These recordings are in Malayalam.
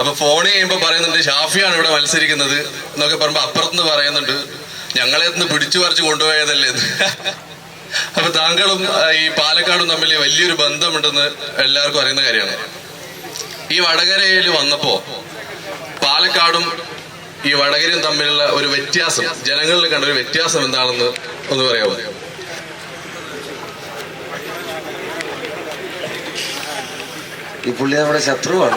അപ്പൊ ഫോൺ ചെയ്യുമ്പോ പറയുന്നുണ്ട് ഷാഫിയാണ് ഇവിടെ മത്സരിക്കുന്നത് എന്നൊക്കെ പറയുമ്പോ അപ്പുറത്തുനിന്ന് പറയുന്നുണ്ട് ഞങ്ങളെ ഒന്ന് പിടിച്ചു പറിച്ചു കൊണ്ടുപോയതല്ലേ അപ്പൊ താങ്കളും ഈ പാലക്കാടും തമ്മിൽ വലിയൊരു ബന്ധമുണ്ടെന്ന് എല്ലാവർക്കും അറിയുന്ന കാര്യമാണ്. ഈ വടകരയിൽ വന്നപ്പോ പാലക്കാടും ഈ വടകരയും തമ്മിലുള്ള ഒരു വ്യത്യാസം ജനങ്ങളിൽ കണ്ട ഒരു വ്യത്യാസം എന്താണെന്ന് ഒന്ന് പറയാമോ? ഈ പുള്ളി നമ്മുടെ ശത്രുവാണ്.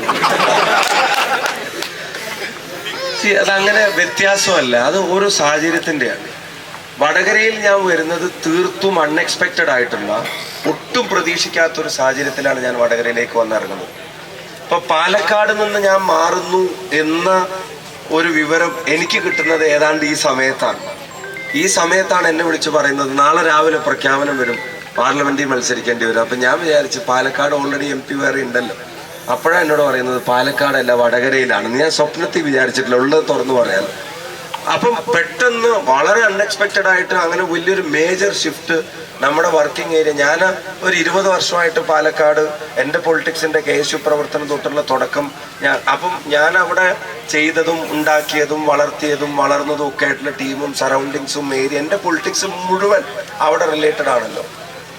See, അതങ്ങനെ വ്യത്യാസമല്ല. അത് ഓരോ സാഹചര്യത്തിന്റെയാണ് വടകരയിൽ ഞാൻ വരുന്നത് തീർത്തും അൺഎക്സ്പെക്റ്റഡ് ആയിട്ടുള്ള ഒട്ടും പ്രതീക്ഷിക്കാത്ത ഒരു സാഹചര്യത്തിലാണ് ഞാൻ വടകരയിലേക്ക് വന്നിറങ്ങുന്നത്. ഇപ്പൊ പാലക്കാട് നിന്ന് ഞാൻ മാറുന്നു എന്ന ഒരു വിവരം എനിക്ക് കിട്ടുന്നത് ഏതാണ്ട് ഈ സമയത്താണ്. ഈ സമയത്താണ് എന്നെ വിളിച്ച് പറയുന്നത് നാളെ രാവിലെ പ്രഖ്യാപനം വരും പാർലമെന്റിൽ മത്സരിക്കേണ്ടി വരും. അപ്പൊ ഞാൻ വിചാരിച്ചു പാലക്കാട് ഓൾറെഡി എം പി വേറെ ഉണ്ടല്ലോ. അപ്പോഴാണ് എന്നോട് പറയുന്നത് പാലക്കാടല്ല വടകരയിലാണ്. ഞാൻ സ്വപ്നത്തിൽ വിചാരിച്ചിട്ടില്ല ഉള്ളത് തുറന്നു പറയാൻ. അപ്പം പെട്ടെന്ന് വളരെ അൺഎക്സ്പെക്റ്റഡ് ആയിട്ട് അങ്ങനെ വലിയൊരു മേജർ ഷിഫ്റ്റ് നമ്മുടെ വർക്കിംഗ് ഏരിയ ഞാൻ ഒരു ഇരുപത് വർഷമായിട്ട് പാലക്കാട് എന്റെ പൊളിറ്റിക്സിന്റെ കെ എസ് യു പ്രവർത്തനം തൊട്ടുള്ള തുടക്കം ഞാൻ അപ്പം ഞാൻ അവിടെ ചെയ്തതും ഉണ്ടാക്കിയതും വളർത്തിയതും വളർന്നതും ഒക്കെ ആയിട്ടുള്ള ടീമും സറൗണ്ടിങ്സും ഏരിയ എന്റെ പൊളിറ്റിക്സ് മുഴുവൻ അവിടെ റിലേറ്റഡ് ആണല്ലോ.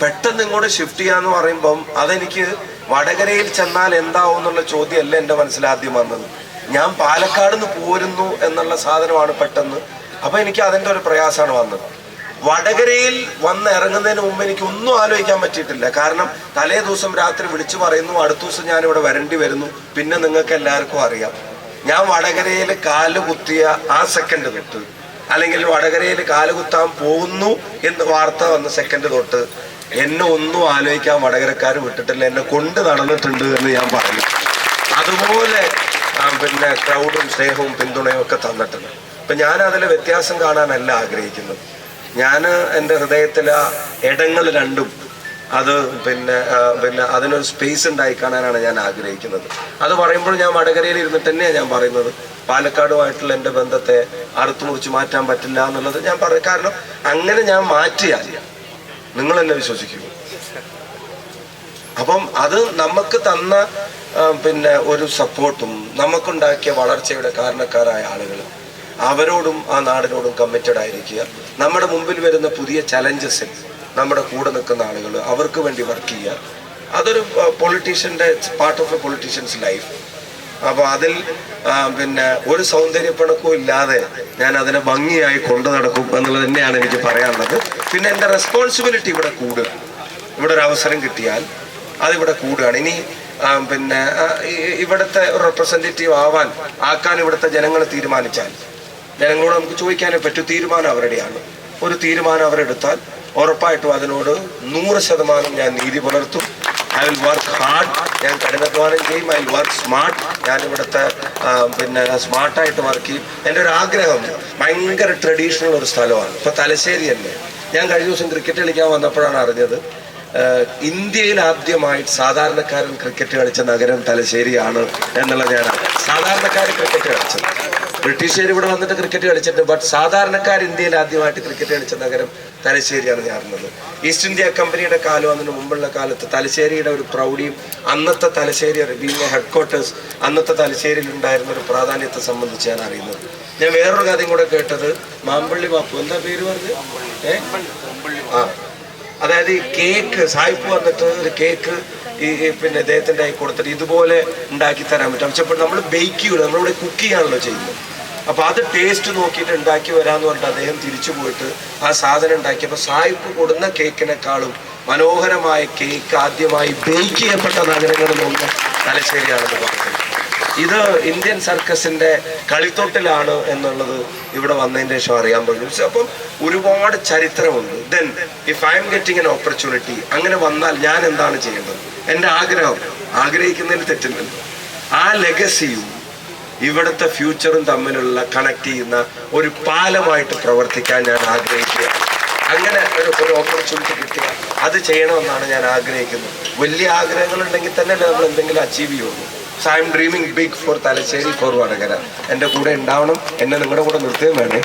പെട്ടെന്ന് ഇങ്ങോട്ട് ഷിഫ്റ്റ് ചെയ്യാന്ന് പറയുമ്പം അതെനിക്ക് വടകരയിൽ ചെന്നാൽ എന്താവും എന്നുള്ള ചോദ്യമല്ല എന്റെ മനസ്സിലാദ്യം വന്നത്. ഞാൻ പാലക്കാട് നിന്ന് പോരുന്നു എന്നുള്ള സാധനമാണ് പെട്ടെന്ന്. അപ്പൊ എനിക്ക് അതിന്റെ ഒരു പ്രയാസമാണ് വന്നത്. വടകരയിൽ വന്ന് ഇറങ്ങുന്നതിന് മുമ്പ് എനിക്ക് ഒന്നും ആലോചിക്കാൻ പറ്റിയിട്ടില്ല. കാരണം തലേ ദിവസം രാത്രി വിളിച്ചു പറയുന്നു അടുത്ത ദിവസം ഞാൻ ഇവിടെ വരേണ്ടി വരുന്നു. പിന്നെ നിങ്ങൾക്ക് എല്ലാവർക്കും അറിയാം. ഞാൻ വടകരയിൽ കാൽ കുത്തിയ ആ സെക്കൻഡ് തൊട്ട് അല്ലെങ്കിൽ വടകരയിൽ കാൽ കുത്താൻ പോകുന്നു എന്ന് വാർത്ത വന്ന സെക്കൻഡ് തൊട്ട് എന്നെ ഒന്നും ആലോചിക്കാൻ വടകരക്കാർ വിട്ടിട്ടില്ല. എന്നെ കൊണ്ട് നടന്നിട്ടുണ്ട് എന്ന് ഞാൻ പറഞ്ഞു. അതുപോലെ പിന്നെ ക്രൗഡും സ്നേഹവും പിന്തുണയും ഒക്കെ തന്നിട്ടുണ്ട്. അപ്പൊ ഞാൻ അതിൽ വ്യത്യാസം കാണാനല്ല ആഗ്രഹിക്കുന്നത്. ഞാൻ എന്റെ ഹൃദയത്തിൽ ആ ഇടങ്ങൾ രണ്ടും അത് പിന്നെ പിന്നെ അതിനൊരു സ്പേസ് ഉണ്ടായി കാണാനാണ് ഞാൻ ആഗ്രഹിക്കുന്നത്. അത് പറയുമ്പോൾ ഞാൻ വടകരയിൽ ഇരുന്നിട്ട് തന്നെയാണ് ഞാൻ പറയുന്നത്. പാലക്കാടുമായിട്ടുള്ള എന്റെ ബന്ധത്തെ അറുത്തു മുറിച്ച് മാറ്റാൻ പറ്റില്ല എന്നുള്ളത് ഞാൻ പറയും കാരണം അങ്ങനെ ഞാൻ മാറ്റിയാൽ നിങ്ങൾ എന്നെ വിശ്വസിക്കൂ. അപ്പം അത് നമുക്ക് തന്ന പിന്നെ ഒരു സപ്പോർട്ടും നമുക്കുണ്ടാക്കിയ വളർച്ചയുടെ കാരണക്കാരായ ആളുകൾ. അവരോടും ആ നാടിനോടും കമ്മിറ്റഡ് ആയിരിക്കുക. നമ്മുടെ മുമ്പിൽ വരുന്ന പുതിയ ചലഞ്ചസിൽ നമ്മുടെ കൂടെ നിൽക്കുന്ന ആളുകൾ അവർക്ക് വേണ്ടി വർക്ക് ചെയ്യുക. അതൊരു പൊളിറ്റീഷ്യന്റെ part of a politicians life അപ്പോൾ അതിൽ പിന്നെ ഒരു സൗന്ദര്യപ്പണക്കും ഇല്ലാതെ ഞാൻ അതിനെ ഭംഗിയായി കൊണ്ടു നടക്കും എന്നുള്ളത് തന്നെയാണ് എനിക്ക് പറയാനുള്ളത്. പിന്നെ എന്റെ റെസ്പോൺസിബിലിറ്റി ഇവിടെ കൂടുക. ഇവിടെ ഒരു അവസരം കിട്ടിയാൽ അതിവിടെ കൂടുകയാണ്. ഇനി പിന്നെ ഇവിടുത്തെ റെപ്രസെന്റേറ്റീവ് ആവാൻ ആക്കാൻ ഇവിടുത്തെ ജനങ്ങൾ തീരുമാനിച്ചാൽ ജനങ്ങളോട് നമുക്ക് ചോദിക്കാനേ പറ്റൂ തീരുമാനം അവരുടെയാണ്. ഒരു തീരുമാനം അവരെടുത്താൽ ഉറപ്പായിട്ടും അതിനോട് നൂറ് ശതമാനം ഞാൻ നീതി പുലർത്തും. ഐ വിൽ വർക്ക് ഹാർഡ് ഞാൻ കഠിനാധ്വാനം ചെയ്യും. ഐ വിൽ വർക്ക് സ്മാർട്ട് ഞാൻ ഇവിടുത്തെ പിന്നെ സ്മാർട്ടായിട്ട് വർക്ക് ചെയ്യും. എന്റെ ഒരു ആഗ്രഹം ഭയങ്കര ട്രഡീഷണൽ ഒരു സ്ഥലമാണ്. ഇപ്പോൾ തലശ്ശേരി തന്നെ ഞാൻ കഴിഞ്ഞ ദിവസം ക്രിക്കറ്റ് കളിക്കാൻ വന്നപ്പോഴാണ് അറിഞ്ഞത്. ഇന്ത്യയിൽ ആദ്യമായിട്ട് സാധാരണക്കാരൻ ക്രിക്കറ്റ് കളിച്ച നഗരം തലശ്ശേരിയാണ് എന്നുള്ളത് ഞാൻ സാധാരണക്കാർ ക്രിക്കറ്റ് കളിച്ചത് ബ്രിട്ടീഷുകാർ ഇവിടെ വന്നിട്ട് ക്രിക്കറ്റ് കളിച്ചിട്ടുണ്ട് ബട്ട് സാധാരണക്കാർ ഇന്ത്യയിൽ ആദ്യമായിട്ട് ക്രിക്കറ്റ് കളിച്ച നഗരം തലശ്ശേരിയാണ് ഞാൻ അറിഞ്ഞത്. ഈസ്റ്റ് ഇന്ത്യ കമ്പനിയുടെ കാലം അതിന് മുമ്പുള്ള കാലത്ത് തലശ്ശേരിയുടെ ഒരു പ്രൗഢിയും അന്നത്തെ തലശ്ശേരി ബീങ് ഹെഡ് ക്വാർട്ടേഴ്സ് അന്നത്തെ തലശ്ശേരിയിൽ ഉണ്ടായിരുന്ന ഒരു പ്രാധാന്യത്തെ സംബന്ധിച്ച് ഞാൻ അറിയുന്നത്. ഞാൻ വേറൊരു കാര്യം കൂടെ കേട്ടത് മാമ്പള്ളി ബാപ്പു എന്താ പേര് പറഞ്ഞത്? ഏ? ആ. അതായത് ഈ കേക്ക് സായിപ്പ് വന്നിട്ട് ഒരു കേക്ക് ഈ പിന്നെ ദേഹത്തിന്റെ ആയി കൊടുത്തിട്ട് ഇതുപോലെ ഉണ്ടാക്കി തരാൻ പറ്റും. പക്ഷെ ഇപ്പോൾ നമ്മൾ ബേക്ക് ചെയ്യൂല നമ്മളിവിടെ കുക്ക് ചെയ്യാണല്ലോ ചെയ്യുന്നത്. അപ്പോൾ അത് ടേസ്റ്റ് നോക്കിയിട്ട് ഉണ്ടാക്കി വരാമെന്ന് പറഞ്ഞിട്ട് അദ്ദേഹം തിരിച്ചു പോയിട്ട് ആ സാധനം ഉണ്ടാക്കിയപ്പോൾ സായിപ്പ് കൊടുന്ന കേക്കിനെക്കാളും മനോഹരമായ കേക്ക് ആദ്യമായി ബേക്ക് ചെയ്യപ്പെട്ട നഗരങ്ങളിൽ തലശ്ശേരിയാണെന്ന് പറഞ്ഞത് ഇത് ഇന്ത്യൻ സർക്കസിന്റെ കളിത്തോട്ടിലാണ് എന്നുള്ളത് ഇവിടെ വന്നതിന് ശേഷം അറിയാൻ പറ്റും. അപ്പം ഒരുപാട് ചരിത്രമുണ്ട്. Then if I'm getting an opportunity അങ്ങനെ വന്നാൽ ഞാൻ എന്താണ് ചെയ്യേണ്ടത്? എന്റെ ആഗ്രഹം. ആഗ്രഹിക്കുന്നതിന് തെറ്റില്ലല്ലോ. ആ ലെഗസിയും ഇവിടുത്തെ ഫ്യൂച്ചറും തമ്മിലുള്ള കണക്ട് ചെയ്യുന്ന ഒരു പാലമായിട്ട് പ്രവർത്തിക്കാൻ ഞാൻ ആഗ്രഹിക്കുക. അങ്ങനെ ഒരു ഒരു ഓപ്പർച്യൂണിറ്റി കിട്ടിയാൽ അത് ചെയ്യണമെന്നാണ് ഞാൻ ആഗ്രഹിക്കുന്നത്. വലിയ ആഗ്രഹങ്ങൾ ഉണ്ടെങ്കിൽ തന്നെ നമ്മൾ എന്തെങ്കിലും അച്ചീവ് ചെയ്യുള്ളൂ. So I'm dreaming big for Thalassery for Vadakara എന്റെ കൂടെ ഉണ്ടാവണം എന്നെ നിങ്ങളുടെ കൂടെ നിർത്തുകയും വേണേ